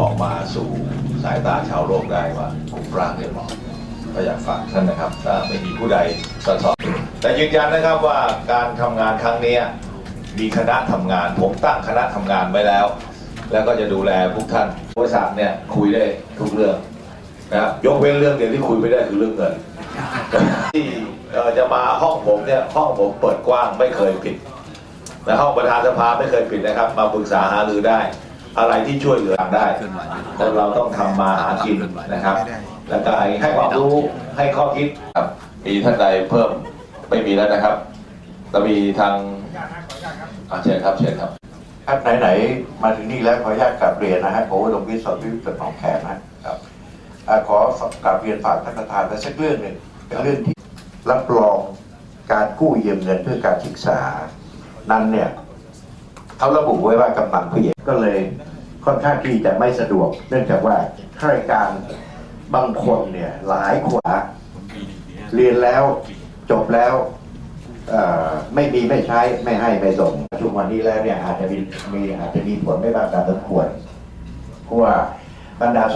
ออกมาสู่สายตาชาวโลกได้ว่ากลุ่มร่างเรียบร้อยก็อยากฝากท่านนะครับถ้าไม่มีผู้ใดสะสอนแต่ยืนยันนะครับว่าการทำงานครั้งนี้มีคณะทำงาน ผมตั้งคณะทำงานไว้แล้ว แล้วก็จะดูแลพวกท่านบริษัทเนี่ยคุยได้ทุกเรื่องนะครับยกเว้นเรื่องเดียวที่คุยไม่ได้คือเรื่องเงินที่จะมาห้องผมเนี่ยห้องผมเปิดกว้างไม่เคยปิดและห้องประธานสภาไม่เคยปิดนะครับ มาปรึกษาหารือได้ อะไรที่ช่วยเหลือได้คนเราต้องทำมาหากินนะครับ แล้วก็ให้ความรู้ให้ข้อคิดครับมีท่านใดเพิ่มไม่มีแล้วนะครับจะมีทางอาเชิญครับเชิญครับครับไหนๆมาถึงนี่แล้วขออนุญาตกลับเรียนนะฮะผมอุดมวิทย์สอนวิทย์เกิดหนองแขมนะครับอ่าขอกลับเรียนฝากท่านประธานไปสักเรื่องหนึ่งเป็นเรื่องที่รับรองการกู้ยืมเงินเพื่อการศึกษา นั้นเนี่ยเขาระบุไว้ว่ากำลังผู้ใหญ่ก็เลย ค่อนข้างที่จะไม่สะดวก เนื่องจากว่าข้าราชการบางคนเนี่ยหลายขวาเรียนแล้วจบแล้วไม่มีไม่ใช้ไม่ให้ไม่ส่งช่วงวันนี้แล้วเนี่ยอาจจะมีมีอาจจะมีผลไม่บ้างตามสมควรเพราะว่าบรรดาส